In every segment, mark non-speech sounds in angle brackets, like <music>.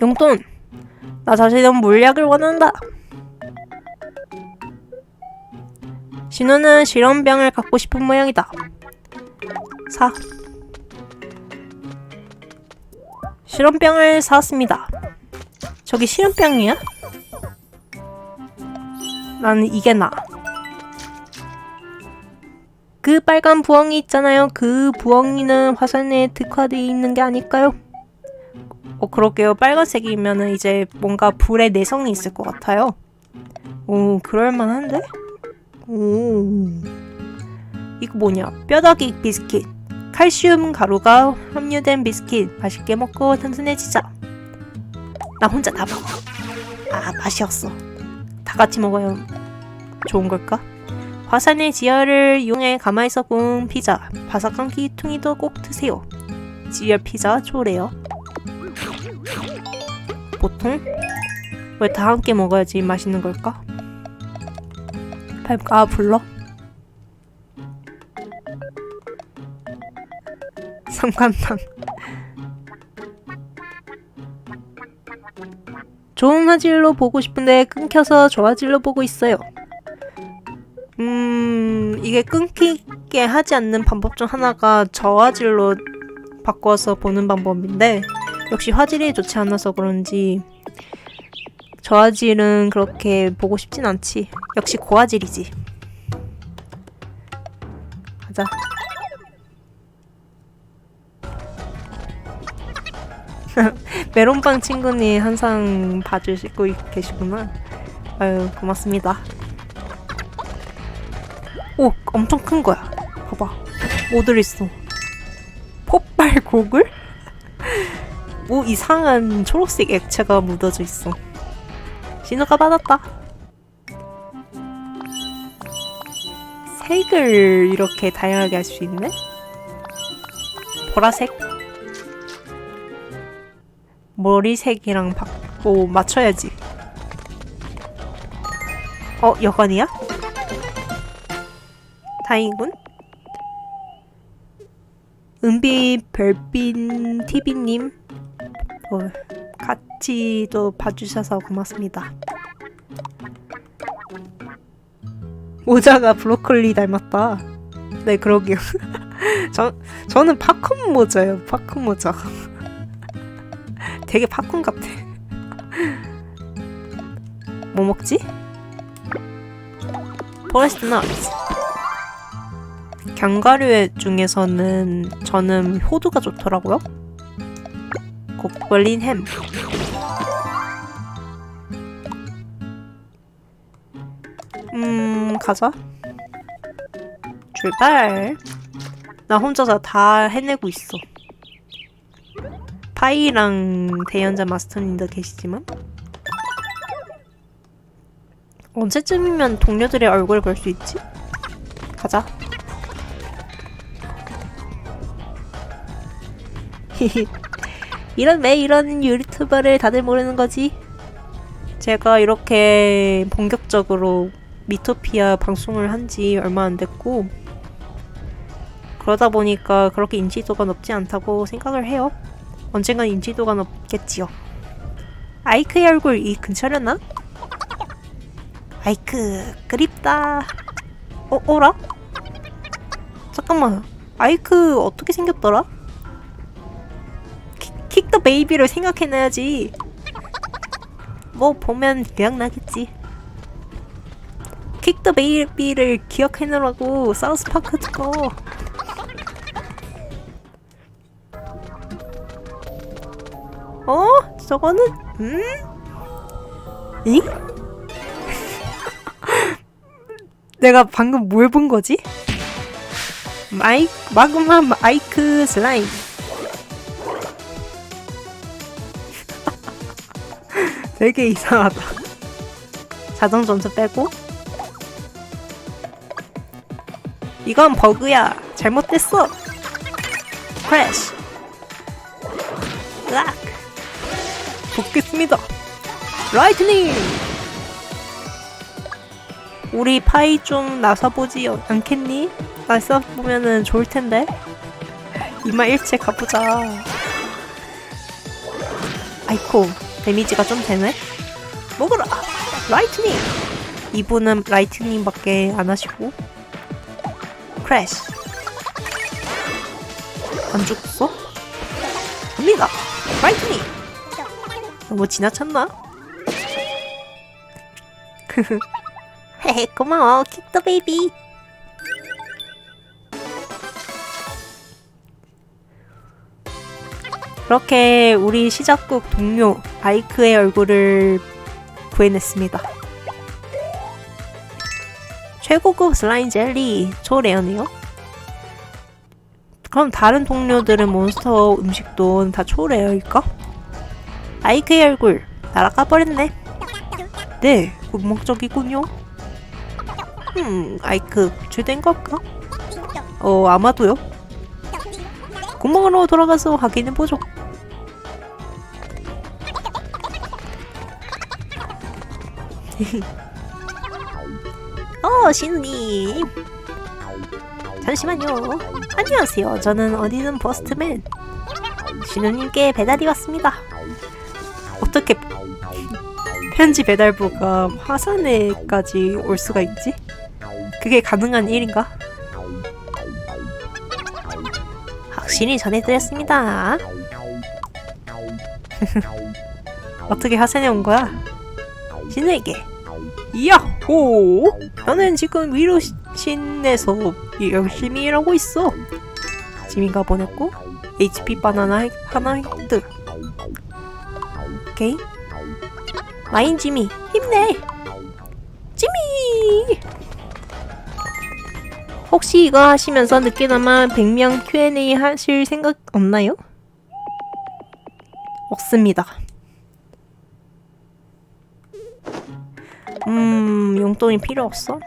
용돈! 나 자신은 물약을 원한다! 진우는 실험병을 갖고 싶은 모양이다. 사. 실험병을 사왔습니다. 저기 실험병이야? 나는 이게 나. 그 빨간 부엉이 있잖아요. 그 부엉이는 화산에 특화되어 있는 게 아닐까요? 어, 그러게요. 빨간색이면은 이제 뭔가 불의 내성이 있을 것 같아요. 오, 그럴만한데? 오. 이거 뭐냐? 뼈다귀 비스킷. 칼슘 가루가 함유된 비스킷. 맛있게 먹고 튼튼해지자. 나 혼자 다 먹어. 아, 맛이 없어. 다 같이 먹어요. 좋은 걸까? 화산의 지하를 이용해 가마에서 구운 피자. 바삭한 기퉁이도 꼭 드세요. 지하 피자 좋으래요. 보통? 왜 다 함께 먹어야지 맛있는 걸까? 밟아 불러? <laughs> 삼관탕 좋은 화질로 보고 싶은데 끊겨서 저화질로 보고 있어요. 음, 이게 끊기게 하지 않는 방법 중 하나가 저화질로 바꿔서 보는 방법인데 역시 화질이 좋지 않아서 그런지 저화질은 그렇게 보고 싶진 않지. 역시 고화질이지. 가자. <laughs> 메론빵 친구님 항상 봐주시고 계시구나. 아유 고맙습니다. 오 엄청 큰 거야. 봐봐. 뭐 들 있어? 폭발 고글? 뭐 이상한 초록색 액체가 묻어져 있어. 신호가 받았다. 색을 이렇게 다양하게 할 수 있네? 보라색? 머리색이랑 바고 맞춰야지. 어, 여관이야? 다행이군. 은비 별빛 TV님 어, 같이 또 봐주셔서 고맙습니다. 모자가 브로콜리 닮았다. 네, 그러게요. <laughs> 저, 저는 팝콘 모자예요, 팝콘 모자. <laughs> 되게 팝콘 같아. 뭐 먹지? 포레스트 넛. 견과류 중에서는 저는 호두가 좋더라고요. 고블린 햄. 음, 가자. 출발. 나 혼자서 다 해내고 있어. 파이랑 대연자 마스터님도 계시지만 언제쯤이면 동료들의 얼굴을 볼 수 있지? 가자. 이런 왜 이런 유튜버를 다들 모르는 거지? 제가 이렇게 본격적으로 미토피아 방송을 한 지 얼마 안 됐고 그러다 보니까 그렇게 인지도가 높지 않다고 생각을 해요. 언젠간 인지도가 높겠지요. 아이크의 얼굴 이 근처려나? 아이크 그립다. 어 어라? 잠깐만 아이크 어떻게 생겼더라? 킥더 베이비를 생각해놔야지. 뭐 보면 기억나겠지. 킥더 베이비를 기억해놓으라고 사우스파크 듣고. 어? 저거는 음? 잉? <laughs> 내가 방금 뭘 본 거지? 마이 마그마 마이크 슬라임. 되게 이상하다. 자동 점수 빼고. 이건 버그야. 잘못됐어. 크래쉬. 으악. 붙겠습니다. 라이트닝. 우리 파이 좀 나서보지 않겠니? 나서보면은 좋을 텐데. 이마 일체 가보자. 아이코 데미지가 좀 되네? 먹어라! 라이트닝! 이분은 라이트닝밖에 안 하시고. 크래쉬 안 죽었어? 갑니다! 라이트닝! 너무 지나쳤나? <laughs> 헤헤 고마워 킥더 베이비 그렇게 우리 시작국 동료 아이크의 얼굴을 구해냈습니다. 최고급 슬라임 젤리 초레어네요. 그럼 다른 동료들은 몬스터 음식도 다 초레어일까? 아이크의 얼굴 날아가 버렸네. 네, 굿목적이군요. 음, 아이크 죄된 걸까? 어, 아마도요. 구멍으로 돌아가서 확인해보죠. <laughs> 어, 신우님. 잠시만요. 안녕하세요. 저는 어디는 버스트맨. 신우님께 배달이 왔습니다. 어떻게 편지 배달부가 화산에까지 올 수가 있지? 그게 가능한 일인가? 확실히 전해드렸습니다. <laughs> 어떻게 화산에 온 거야? 신에게. 야호! 나는 지금 위로신에서 열심히 일하고 있어. 지민가 보냈고 HP 바나나 하나 획득. 오케이. 마인 지미 힘내. 지미. 혹시 이거 하시면서 늦게나마 100명 Q&A 하실 생각 없나요? 없습니다. 음, 용돈이 필요 없어?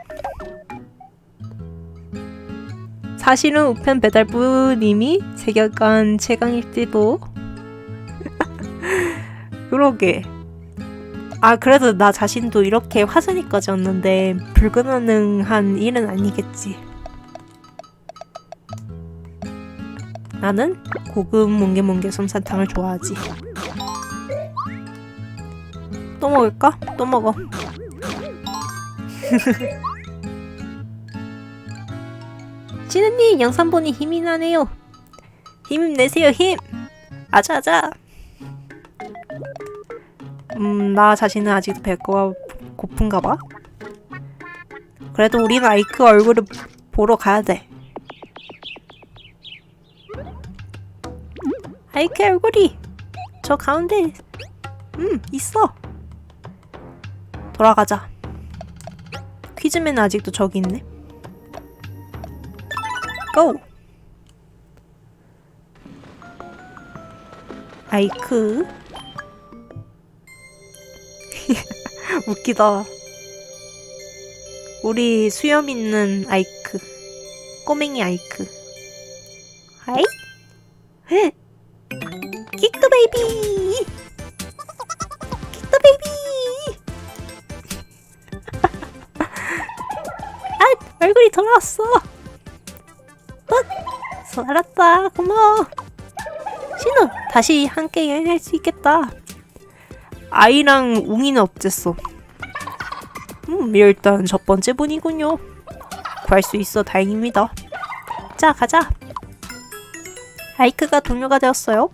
사실은 우편 배달부님이 세계관 최강일지도. <laughs> 그러게. 아 그래도 나 자신도 이렇게 화산이까지 왔는데 불가능한 일은 아니겠지. 나는 고급 뭉게뭉게 솜사탕을 좋아하지. 또 먹을까? 또 먹어 지느님 영상 보니 힘이 나네요. 힘 내세요 힘. 아자아자. 음, 나 자신은 아직도 배가 고픈가 봐. 그래도 우리는 아이크 얼굴을 보러 가야 돼. 아이크 얼굴이 저 가운데 음 있어. 돌아가자. 퀴즈맨 아직도 저기 있네. 고! 아이크. <laughs> 웃기다. 우리 수염 있는 아이크. 꼬맹이 아이크. 하이? 킥더 베이비! 돌아왔어. 어, 알았다. 고마워. 신우, 다시 함께 여행할 수 있겠다. 아이랑 웅이는 어땠어? 음, 일단 첫 번째 분이군요. 구할 수 있어 다행입니다. 자, 가자. 아이크가 동료가 되었어요.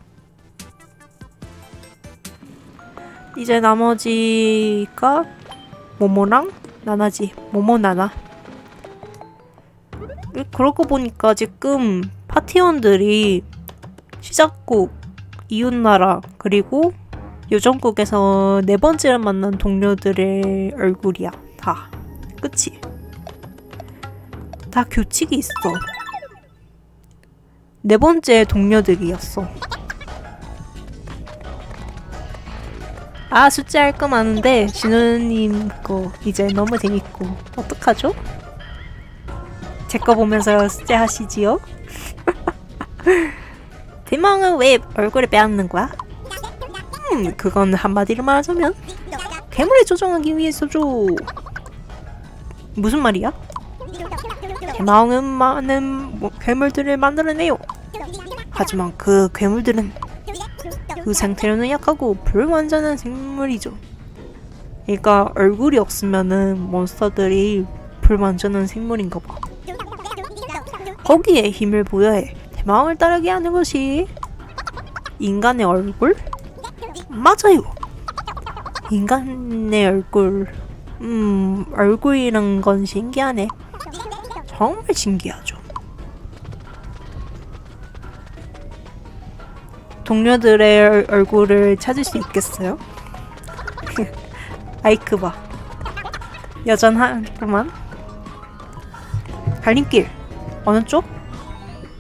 이제 나머지가 모모랑 나나지. 모모 나나. 그러고 보니까 지금 파티원들이 시작국, 이웃나라, 그리고 요정국에서 네 번째를 만난 동료들의 얼굴이야. 다. 그치? 다 규칙이 있어. 네 번째 동료들이었어. 아, 숫자 할거 많은데, 진우님 거 이제 너무 재밌고. 어떡하죠? 제 거 보면서 숫자 하시지요? <laughs> 대망은 왜 얼굴에 빼앗는 거야? 음, 그건 한마디로 말하자면 괴물을 조정하기 위해서죠. 무슨 말이야? 대망은 많은 뭐 괴물들을 만들어내요. 하지만 그 괴물들은 그 상태로는 약하고 불완전한 생물이죠. 그러니까 얼굴이 없으면은 몬스터들이 불완전한 생물인가 봐. 거기에 힘을 보여야 해. 대마왕을 따르게 하는 것이 인간의 얼굴? 맞아요. 인간의 얼굴. 음, 얼굴이란 건 신기하네. 정말 신기하죠. 동료들의 얼- 얼굴을 찾을 수 있겠어요? 아이크 봐. 여전하구만. 갈림길. 어느 쪽?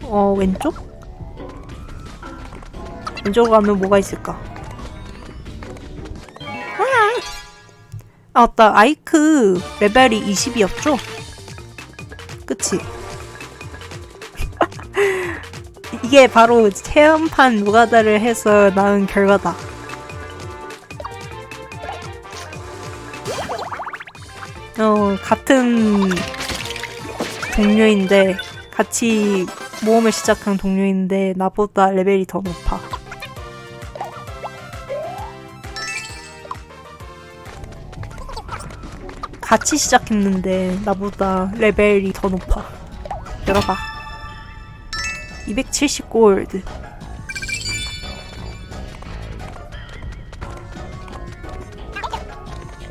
어, 왼쪽? 왼쪽으로 가면 뭐가 있을까? 아, 아, 맞다. 아이크 레벨이 20이었죠? 그치? <laughs> 이게 바로 체험판 노가다를 해서 나온 결과다. 어, 같은 동료인데, 같이 모험을 시작한 동료인데, 나보다 레벨이 더 높아. 같이 시작했는데, 나보다 레벨이 더 높아. 열어봐. 270 골드.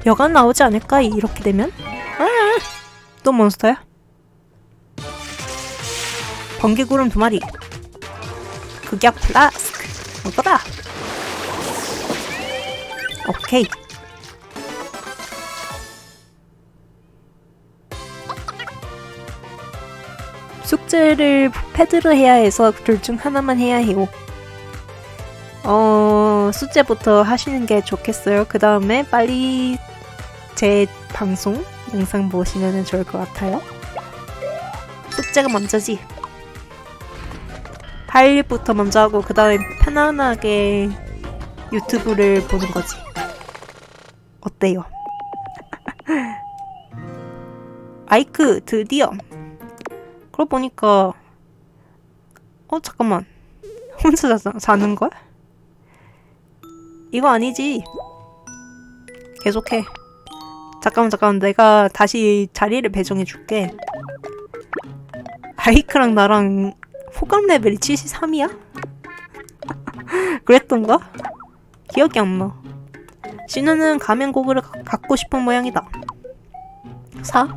여간 나오지 않을까? 이렇게 되면? 아, 또 몬스터야? 번개구름 두 마리. 극약 플라스크. 먹어라. 오케이. 숙제를 패드로 해야 해서 둘 중 하나만 해야 해요. 어, 숙제부터 하시는 게 좋겠어요. 그 다음에 빨리 제 방송 영상 보시면 좋을 것 같아요. 숙제가 먼저지. 할 일부터 먼저 하고 그 다음에 편안하게 유튜브를 보는 거지. 어때요? <laughs> 아이크 드디어 그러고 보니까 어 잠깐만 혼자 자, 자는 거야? 이거 아니지 계속해 잠깐만 잠깐만 내가 다시 자리를 배정해 줄게 아이크랑 나랑 호감 레벨이 73이야? 그랬던가? 기억이 안나 신우는 가면 고글을 가- 갖고 싶은 모양이다 사?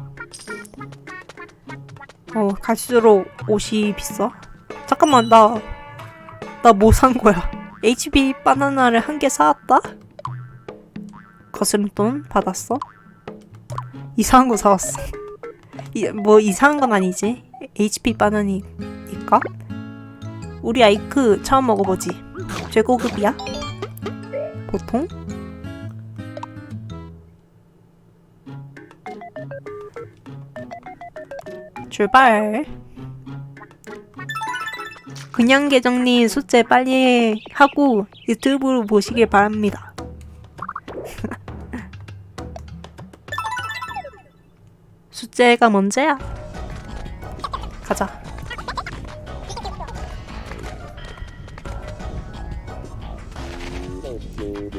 어, 갈수록 옷이 비싸. 잠깐만, 나, 나 뭐 산 거야? HB 바나나를 한 개 사왔다? 거스름 돈 받았어? 이상한 거 사왔어. <laughs> 이, 뭐 이상한 건 아니지. HP 바나니 까? 우리 아이크 처음 먹어보지. 최고급이야? 보통? 출발. 그냥 계정님 숙제 빨리 하고 유튜브로 보시길 바랍니다. <laughs> 숙제가 먼저야. 가자.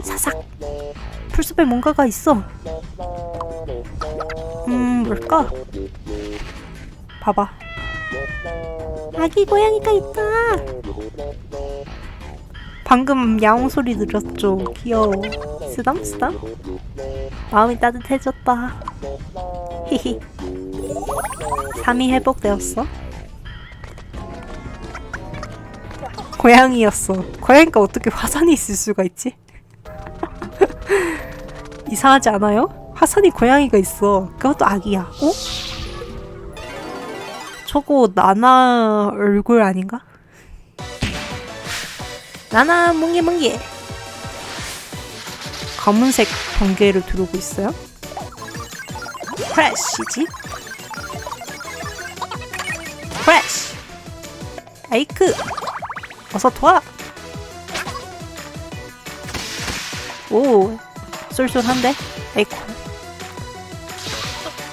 사삭. 풀숲에 뭔가가 있어. 음, 뭘까? 봐봐. 아기 고양이가 있다. 방금 야옹 소리 들었죠? 귀여워. 쓰담쓰담? 마음이 따뜻해졌다. <laughs> 히히. 3이 회복되었어. 고양이였어. 고양이가 어떻게 화산이 있을 수가 있지? <laughs> 이상하지 않아요? 화산이 고양이가 있어. 그것도 아기야. 어? 저거 나나 얼굴 아닌가? 나나 뭉게뭉게 검은색 번개를 두르고 있어요. 프레쉬지? 프레쉬 아이크 어서 도와. 오 쏠쏠한데? 아이쿠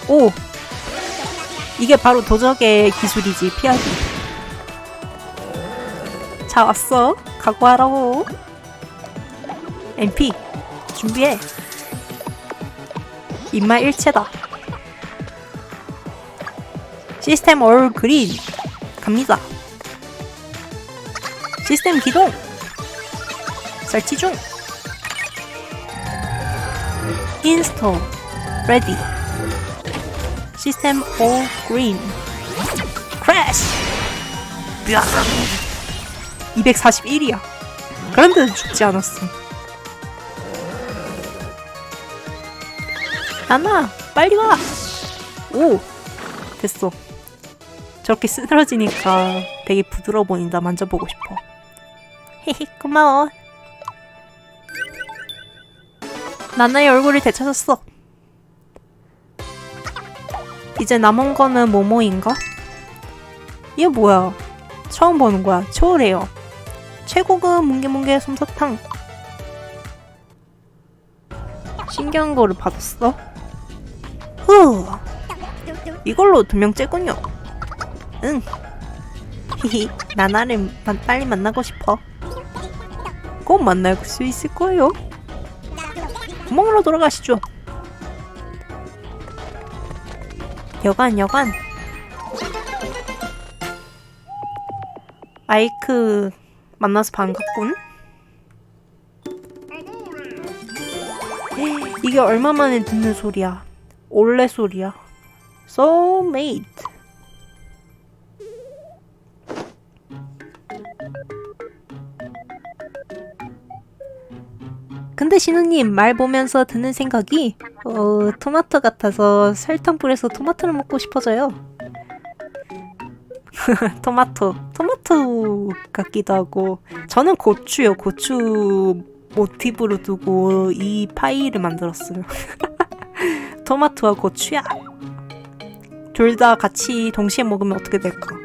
오 이게 바로 도적의 기술이지 피하기. 자 왔어. 각오하라고 MP 준비해. 입맛 일체다. 시스템 올 그린. 갑니다. 시스템 기동 설치 중. 인스톨 레디 시스템 올 그린 크래쉬 241이야. 그런데도 죽지 않았어. 나나 빨리 와. 오 됐어. 저렇게 쓰러지니까 되게 부드러워 보인다. 만져보고 싶어. 헤헤 <laughs> 고마워. 나나의 얼굴이 되찾았어. 이제 남은 거는 모모인가? 이게 뭐야? 처음 보는 거야. 초월해요. 최고급 뭉게뭉게 솜사탕. 신기한 거를 받았어? 후. 이걸로 두 명 째군요. 응. <laughs> 히히. 나나를 마- 빨리 만나고 싶어. 꼭 만날 수 있을 거예요. 구멍으로 돌아가시죠. 여관 여관. 아이크 만나서 반갑군. 이게 얼마 만에 듣는 소리야. 올레 소리야. Soulmate. 신우님 말 보면서 드는 생각이 어 토마토 같아서 설탕 뿌려서 토마토를 먹고 싶어져요. <laughs> 토마토, 토마토 같기도 하고 저는 고추요. 고추 모티브로 두고 이 파이를 만들었어요. <laughs> 토마토와 고추야. 둘 다 같이 동시에 먹으면 어떻게 될까?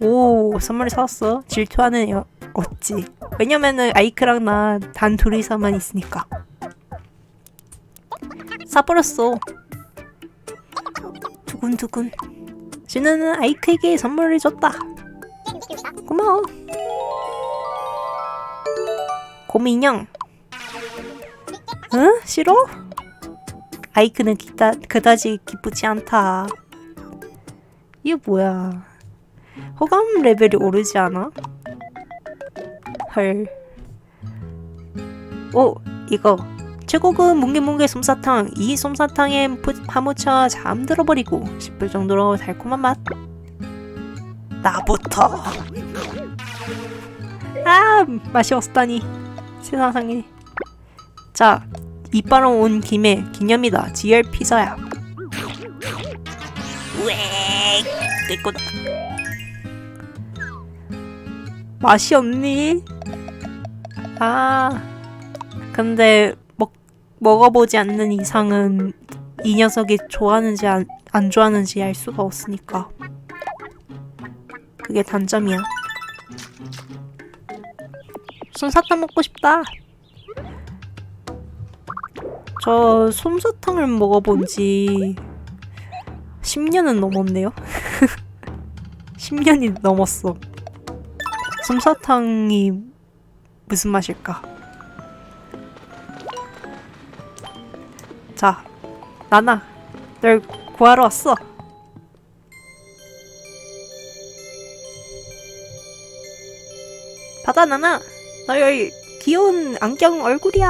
오, 선물 사왔어. 질투하는 여, 어찌. 왜냐면은 아이크랑 나 단 둘이서만 있으니까. 사버렸어. 두근두근. 준우는 아이크에게 선물을 줬다. 고마워. 곰인형. 응? 싫어? 아이크는 기다, 그다지 기쁘지 않다. 이게 뭐야? 호감 레벨이 오르지 않아? 헐. 오, 이거. 최고급 뭉게뭉게 솜사탕. 이 솜사탕에 푸- 파묻혀 잠들어 버리고 싶을 정도로 달콤한 맛. 나부터. 아, 맛이 없다니. 세상에. 자, 이빨로 온 김에 기념이다. GR 피자야. 왜? 내 거다. 맛이 없니? 아, 근데 먹 먹어보지 않는 이상은 이 녀석이 좋아하는지 안, 안 좋아하는지 알 수가 없으니까. 그게 단점이야. 솜사탕 먹고 싶다. 저 솜사탕을 먹어본 지 10년은 넘었네요. <laughs> 10년이 넘었어. 솜사탕이 무슨 맛일까? 자, 나나, 널 구하러 왔어. 받아, 나나. 너의 귀여운 안경 얼굴이야.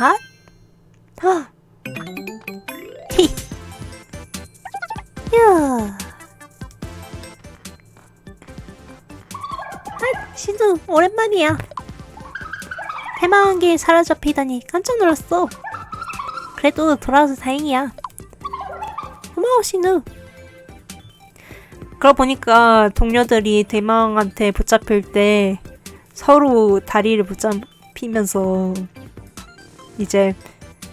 아? 아. 히. 오랜만이야. 해마한 게 사라져피다니 깜짝 놀랐어. 그래도 돌아와서 다행이야. 고마워 신우. 그러고 보니까 동료들이 대망한테 붙잡힐 때 서로 다리를 붙잡히면서 이제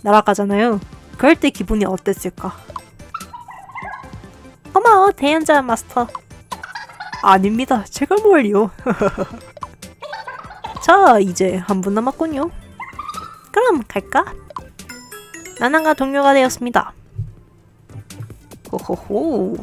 날아가잖아요. 그럴 때 기분이 어땠을까? 고마워 대연자 마스터. 아닙니다. 제가 뭘요? <laughs> 자, 이제 한 분 남았군요. 그럼 갈까? 나나가 동료가 되었습니다. 호호호.